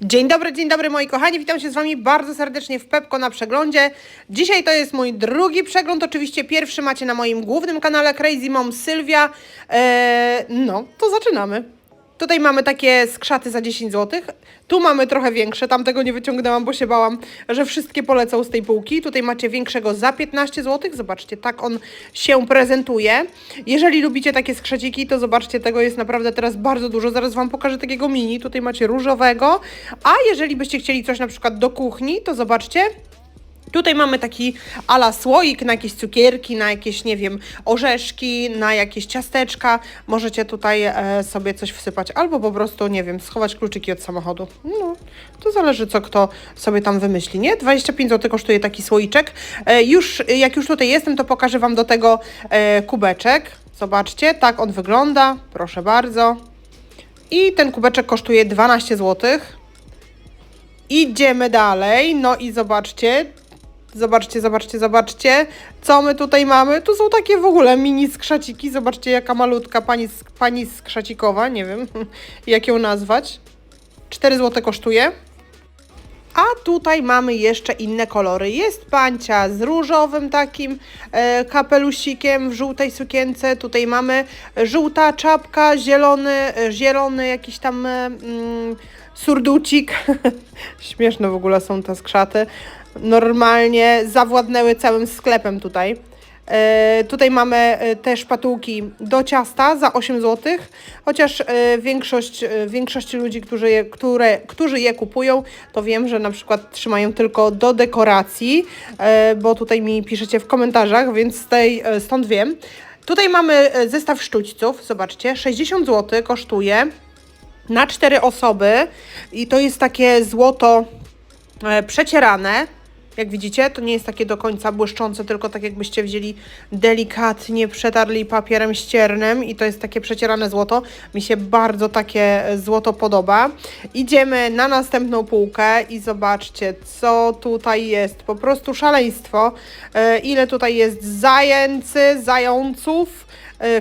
Dzień dobry, dzień dobry moi kochani, witam się z Wami bardzo serdecznie w Pepko na przeglądzie. Dzisiaj to jest mój drugi przegląd, oczywiście pierwszy macie na moim głównym kanale Crazy Mom Sylwia. Eee, no, to zaczynamy. Tutaj mamy takie skrzaty za 10 zł. Tu mamy trochę większe, tamtego nie wyciągnęłam, bo się bałam, że wszystkie polecą z tej półki. Tutaj macie większego za 15 zł. Zobaczcie, tak on się prezentuje. Jeżeli lubicie takie skrzeciki, to zobaczcie, tego jest naprawdę teraz bardzo dużo. Zaraz Wam pokażę takiego mini. Tutaj macie różowego. A jeżeli byście chcieli coś na przykład do kuchni, to zobaczcie, Tutaj mamy taki ala słoik na jakieś cukierki, na jakieś, nie wiem, orzeszki, na jakieś ciasteczka. Możecie tutaj e, sobie coś wsypać albo po prostu, nie wiem, schować kluczyki od samochodu. No, to zależy, co kto sobie tam wymyśli, nie? 25 zł kosztuje taki słoiczek. E, już, jak już tutaj jestem, to pokażę Wam do tego e, kubeczek. Zobaczcie, tak on wygląda. Proszę bardzo. I ten kubeczek kosztuje 12 zł. Idziemy dalej. No i zobaczcie. Zobaczcie, zobaczcie, zobaczcie, co my tutaj mamy. Tu są takie w ogóle mini skrzaciki. Zobaczcie, jaka malutka pani, pani skrzacikowa. Nie wiem, jak ją nazwać. 4 zł kosztuje. A tutaj mamy jeszcze inne kolory. Jest pancia z różowym takim e, kapelusikiem w żółtej sukience. Tutaj mamy żółta czapka, zielony, e, zielony jakiś tam e, mm, surducik. Śmieszne w ogóle są te skrzaty. Normalnie zawładnęły całym sklepem tutaj. E, tutaj mamy e, te szpatułki do ciasta za 8 zł, chociaż e, większość, e, większości ludzi, którzy je, które, którzy je kupują, to wiem, że na przykład trzymają tylko do dekoracji, e, bo tutaj mi piszecie w komentarzach, więc tej, e, stąd wiem. Tutaj mamy e, zestaw sztućców, zobaczcie, 60 zł kosztuje na cztery osoby i to jest takie złoto e, przecierane. Jak widzicie, to nie jest takie do końca błyszczące, tylko tak jakbyście wzięli delikatnie, przetarli papierem ściernym i to jest takie przecierane złoto. Mi się bardzo takie złoto podoba. Idziemy na następną półkę i zobaczcie, co tutaj jest. Po prostu szaleństwo. E, Ile tutaj jest zajęcy, zająców,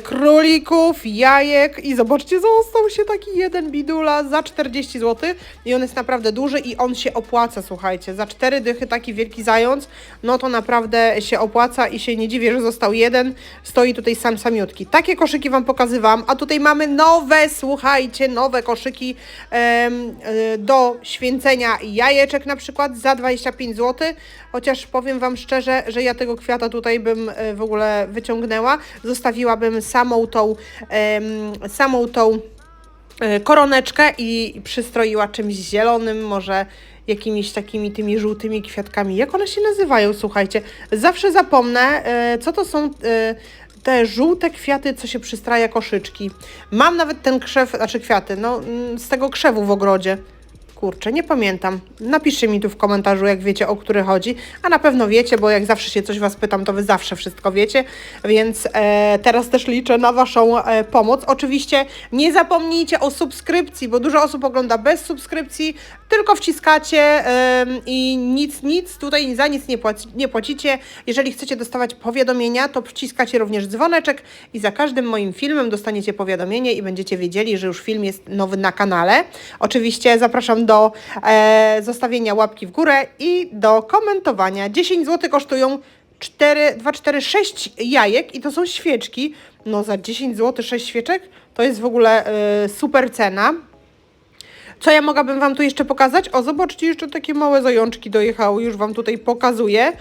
królików, jajek i zobaczcie, został się taki jeden bidula za 40 zł i on jest naprawdę duży i on się opłaca, słuchajcie, za cztery dychy taki wielki zając, no to naprawdę się opłaca i się nie dziwię, że został jeden, stoi tutaj sam samiutki. Takie koszyki Wam pokazywałam, a tutaj mamy nowe, słuchajcie, nowe koszyki em, y, do święcenia jajeczek na przykład za 25 zł, chociaż powiem Wam szczerze, że ja tego kwiata tutaj bym y, w ogóle wyciągnęła, zostawiłabym samą tą, samą tą e, koroneczkę i przystroiła czymś zielonym, może jakimiś takimi tymi żółtymi kwiatkami. Jak one się nazywają, słuchajcie? Zawsze zapomnę, e, co to są e, te żółte kwiaty, co się przystraja koszyczki. Mam nawet ten krzew, znaczy kwiaty, no mm, z tego krzewu w ogrodzie. Kurczę, nie pamiętam. Napiszcie mi tu w komentarzu, jak wiecie, o który chodzi. A na pewno wiecie, bo jak zawsze się coś Was pytam, to Wy zawsze wszystko wiecie. Więc e, teraz też liczę na Waszą e, pomoc. Oczywiście nie zapomnijcie o subskrypcji, bo dużo osób ogląda bez subskrypcji. Tylko wciskacie em, i nic, nic tutaj za nic nie, płaci, nie płacicie. Jeżeli chcecie dostawać powiadomienia, to wciskacie również dzwoneczek i za każdym moim filmem dostaniecie powiadomienie i będziecie wiedzieli, że już film jest nowy na kanale. Oczywiście zapraszam do e, zostawienia łapki w górę i do komentowania. 10 zł kosztują 4, 2, 4, 6 jajek i to są świeczki. No za 10 zł 6 świeczek to jest w ogóle e, super cena. Co ja mogłabym Wam tu jeszcze pokazać? O, zobaczcie, jeszcze takie małe zajączki dojechały, już Wam tutaj pokazuję.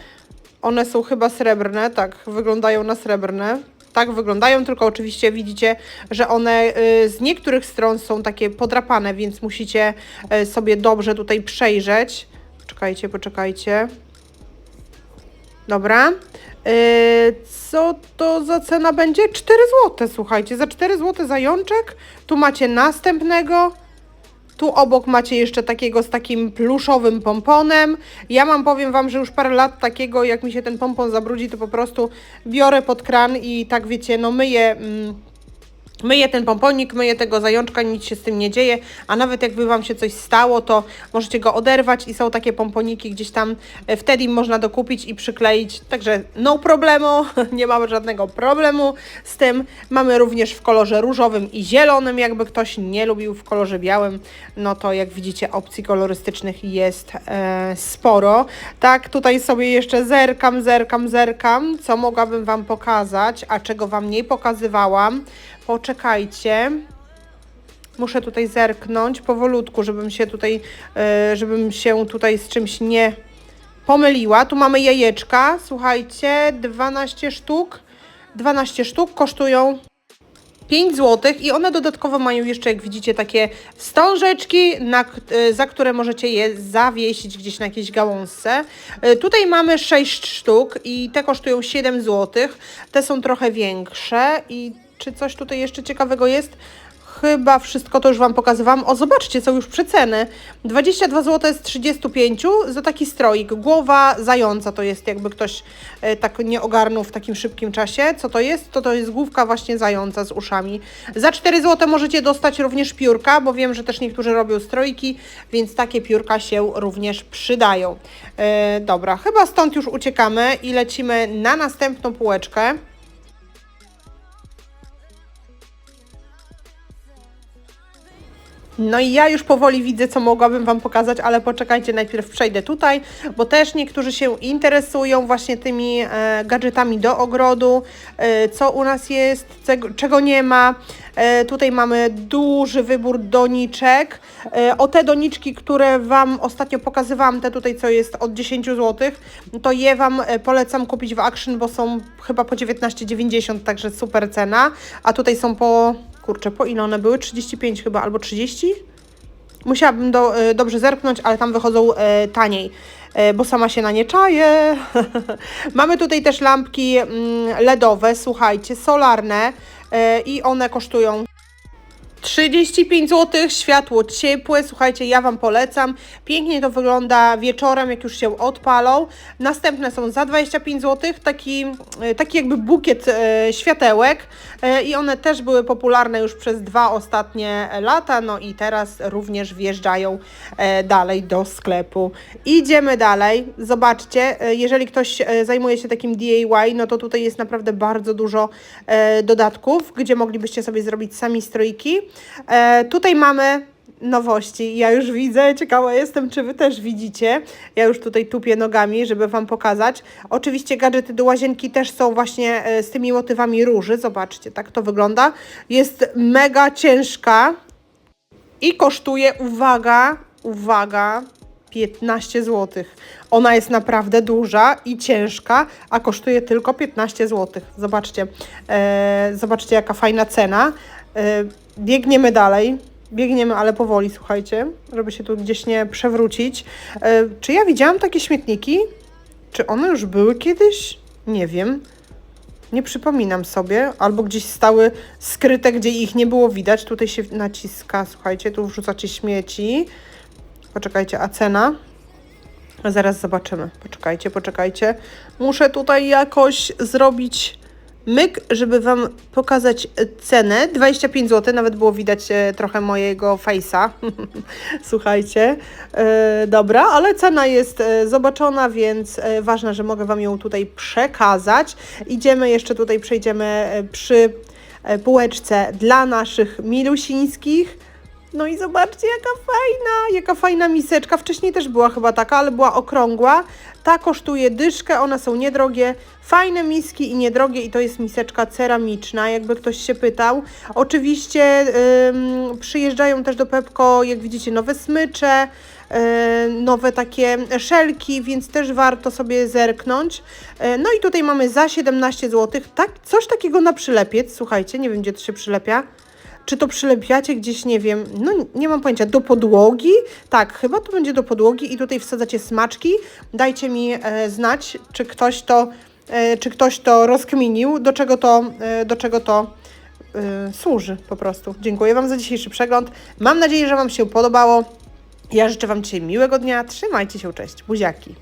One są chyba srebrne, tak, wyglądają na srebrne. Tak wyglądają, tylko oczywiście widzicie, że one y, z niektórych stron są takie podrapane, więc musicie y, sobie dobrze tutaj przejrzeć. Poczekajcie, poczekajcie. Dobra. Yy, co to za cena będzie? 4 zł, słuchajcie. Za 4 zł zajączek. Tu macie następnego. Tu obok macie jeszcze takiego z takim pluszowym pomponem. Ja mam, powiem Wam, że już parę lat takiego, jak mi się ten pompon zabrudzi, to po prostu biorę pod kran i tak wiecie, no myję, mm, Myję ten pomponik, myję tego zajączka, nic się z tym nie dzieje, a nawet jakby Wam się coś stało, to możecie go oderwać i są takie pomponiki gdzieś tam, e, wtedy można dokupić i przykleić, także no problemu, nie mamy żadnego problemu z tym. Mamy również w kolorze różowym i zielonym, jakby ktoś nie lubił w kolorze białym, no to jak widzicie opcji kolorystycznych jest e, sporo. Tak, tutaj sobie jeszcze zerkam, zerkam, zerkam, co mogłabym Wam pokazać, a czego Wam nie pokazywałam. Poczekajcie. Muszę tutaj zerknąć powolutku, żebym się tutaj, e, żebym się tutaj z czymś nie pomyliła. Tu mamy jajeczka, słuchajcie, 12 sztuk. 12 sztuk kosztują 5 zł i one dodatkowo mają jeszcze, jak widzicie, takie wstążeczki, na, e, za które możecie je zawiesić gdzieś na jakiejś gałązce. E, Tutaj mamy 6 sztuk i te kosztują 7 zł. Te są trochę większe i czy coś tutaj jeszcze ciekawego jest? Chyba wszystko to już Wam pokazywałam. O, zobaczcie, są już przeceny. 22 zł z 35 za taki stroik. Głowa zająca to jest, jakby ktoś e, tak nie ogarnął w takim szybkim czasie. Co to jest? To to jest główka właśnie zająca z uszami. Za 4 zł możecie dostać również piórka, bo wiem, że też niektórzy robią strojki, więc takie piórka się również przydają. E, dobra, chyba stąd już uciekamy i lecimy na następną półeczkę. No i ja już powoli widzę, co mogłabym Wam pokazać, ale poczekajcie, najpierw przejdę tutaj, bo też niektórzy się interesują właśnie tymi e, gadżetami do ogrodu, e, co u nas jest, czego, nie ma. E, tutaj mamy duży wybór doniczek. E, o te doniczki, które Wam ostatnio pokazywałam, te tutaj, co jest od 10 zł, to je Wam e, polecam kupić w Action, bo są chyba po 19,90, także super cena. A tutaj są po, kurczę, po ile one były? 35 chyba, albo 30? Musiałabym do, e, dobrze zerknąć, ale tam wychodzą e, taniej, e, bo sama się na nie czaję. Mamy tutaj też lampki mm, LEDowe, słuchajcie, solarne e, i one kosztują 35 zł, światło ciepłe, słuchajcie, ja Wam polecam. Pięknie to wygląda wieczorem, jak już się odpalą. Następne są za 25 zł, taki, e, taki jakby bukiet e, światełek e, i one też były popularne już przez dwa ostatnie lata, no i teraz również wjeżdżają e, dalej do sklepu. Idziemy dalej, zobaczcie, e, jeżeli ktoś e, zajmuje się takim DIY, no to tutaj jest naprawdę bardzo dużo e, dodatków, gdzie moglibyście sobie zrobić sami strojki. E, tutaj mamy nowości. Ja już widzę, ciekawa jestem, czy Wy też widzicie. Ja już tutaj tupię nogami, żeby Wam pokazać. Oczywiście gadżety do łazienki też są właśnie e, z tymi motywami róży. Zobaczcie, tak to wygląda. Jest mega ciężka i kosztuje, uwaga, uwaga, 15 zł. Ona jest naprawdę duża i ciężka, a kosztuje tylko 15 zł. Zobaczcie, e, zobaczcie jaka fajna cena. E, biegniemy dalej. Biegniemy, ale powoli, słuchajcie, żeby się tu gdzieś nie przewrócić. E, czy ja widziałam takie śmietniki? Czy one już były kiedyś? Nie wiem. Nie przypominam sobie, albo gdzieś stały skryte, gdzie ich nie było widać. Tutaj się naciska, słuchajcie, tu wrzucacie śmieci. Poczekajcie, a cena? Zaraz zobaczymy. Poczekajcie, poczekajcie. Muszę tutaj jakoś zrobić myk, żeby Wam pokazać e, cenę. 25 zł, nawet było widać e, trochę mojego face'a. Słuchajcie. E, dobra, ale cena jest e, zobaczona, więc ważne, że mogę Wam ją tutaj przekazać. Idziemy jeszcze tutaj, przejdziemy przy półeczce dla naszych milusińskich. No i zobaczcie, jaka fajna, jaka fajna miseczka. Wcześniej też była chyba taka, ale była okrągła. Ta kosztuje dyszkę, one są niedrogie. Fajne miski i niedrogie i to jest miseczka ceramiczna, jakby ktoś się pytał. Oczywiście przyjeżdżają też do Pepko, jak widzicie, nowe smycze, y, nowe takie szelki, więc też warto sobie zerknąć. Y, No i tutaj mamy za 17 zł, tak, coś takiego na przylepiec, słuchajcie, nie wiem gdzie to się przylepia. Czy to przylepiacie gdzieś, nie wiem, no nie mam pojęcia, do podłogi? Tak, chyba to będzie do podłogi i tutaj wsadzacie smaczki. Dajcie mi e, znać, czy ktoś to, e, czy ktoś to rozkminił, do czego to, e, do czego to e, służy po prostu. Dziękuję Wam za dzisiejszy przegląd. Mam nadzieję, że Wam się podobało. Ja życzę Wam dzisiaj miłego dnia. Trzymajcie się, cześć. Buziaki.